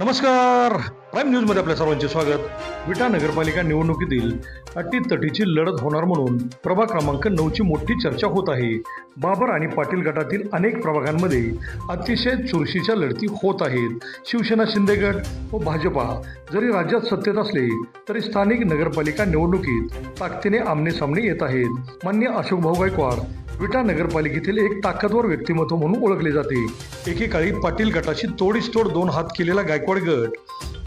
नमस्कार. प्राईम न्यूजमध्ये आपल्या सर्वांचे स्वागत. विटा नगरपालिका निवडणुकीतील अटीतटीची लढत होणार म्हणून प्रभाग क्रमांक नऊची मोठी चर्चा होत आहे. बाबर आणि पाटील गटातील अनेक प्रभागांमध्ये अतिशय चुरशीच्या लढती होत आहेत. शिवसेना शिंदे गट व भाजपा जरी राज्यात सत्तेत असले तरी स्थानिक नगरपालिका निवडणुकीत ताकदीने आमने सामने येत आहेत. मान्य अशोकभाऊ गायकवाड विटा नगरपालिकेतील एक ताकदवर व्यक्तिमत्व म्हणून ओळखले जाते. एकेकाळी पाटील गटाशी तोडीस तोड दोन हात केलेला गायकवाड गट.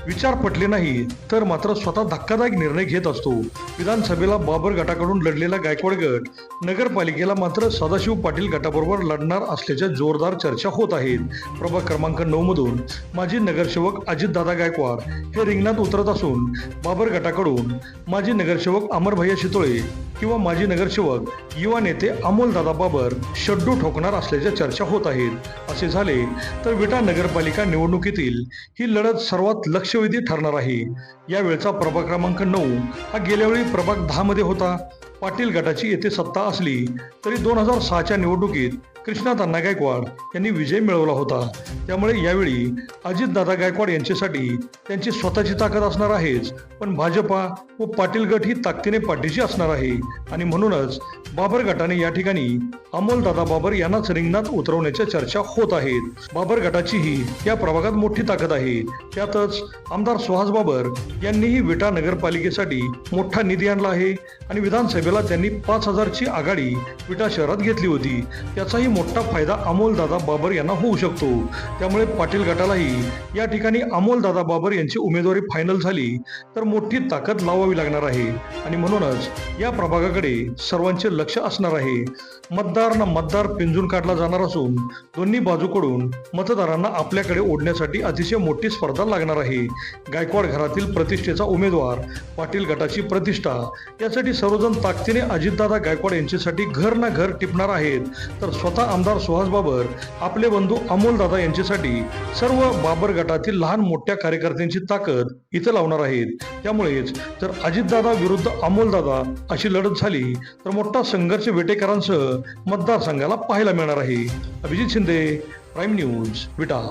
विचार पटले नाही तर मात्र स्वतः धक्कादायक निर्णय घेत असतो. विधानसभेला बाबर गटाकडून लढलेला गायकवाड गट नगरपालिकेला मात्र सदाशिव पाटील गटाबरोबर लढणार असल्याच्या जोरदार चर्चा होत आहेत. प्रभाग क्रमांक नऊ मधून माजी नगरसेवक अजितदादा गायकवाड हे रिंगणात उतरत असून बाबर गटाकडून माजी नगरसेवक अमरभैया शितोळे किंवा माजी नगरसेवक युवा नेते अमोलदादा बाबर शड्डू ठोकणार असल्याच्या चर्चा होत आहेत. असे झाले तर विटा नगरपालिका निवडणुकीतील ही लढत सर्वात लक्षवेधी ठरणार आहे. यावेळचा प्रभाग क्रमांक नऊ हा गेल्यावेळी प्रभाग दहामध्ये होता. पाटील गटाची येथे सत्ता असली तरी दोन हजार सहाच्या निवडणुकीत कृष्णातांना गायकवाड यांनी विजय मिळवला होता. त्यामुळे यावेळी अजितदादा गायकवाड यांच्यासाठी त्यांची स्वतःची ताकद असणार आहेच. पण भाजपा व पाटील गट ही ताकदीने पाठीशी असणार आहे. आणि म्हणूनच बाबर गटाने या ठिकाणी अमोलदादा बाबर यांनाच रिंगणात उतरवण्याच्या चर्चा होत आहेत. बाबर गटाचीही या प्रभागात मोठी ताकद आहे. त्यातच आमदार सुहास बाबर यांनीही विटा नगरपालिकेसाठी मोठा निधी आणला आहे आणि विधानसभेला त्यांनी पाच हजारची आघाडी विटा शहरात घेतली होती. त्याचाही मोठा फायदा अमोलदादा बाबर यांना होऊ शकतो. त्यामुळे पाटील गटालाही या ठिकाणी अमोलदादा बाबर यांची उमेदवारी फायनल झाली तर मोठी ताकद लावावी लागणार आहे. आणि म्हणूनच या प्रभागाकडे सर्वांचे लक्ष असणार आहे. मतदार ना मतदार पिंजून काढला जाणार असून दोन्ही बाजूकडून मतदारांना आपल्याकडे ओढण्यासाठी अतिशय मोठी स्पर्धा लागणार आहे. गायकवाड घरातील प्रतिष्ठेचा उमेदवार पाटील गटाची प्रतिष्ठा. यासाठी सर्वजण ताकदीने अजितदादा गायकवाड यांच्यासाठी घर ना घर टिपणार आहेत. तर स्वतः आमदार सुहास बाबर आपले बंधू अमोलदादा यांच्यासाठी सर्व बाबर गटातील लहान मोठ्या कार्यकर्त्यांची ताकद इथं लावणार आहेत. त्यामुळेच जर अजितदादा विरुद्ध अमोलदादा अशी लढत झाली तर मोठा संघर्ष वेटेकरांसह मतदारसंघाला पाहायला मिळणार आहे. Abhijit Shinde prime news Vita.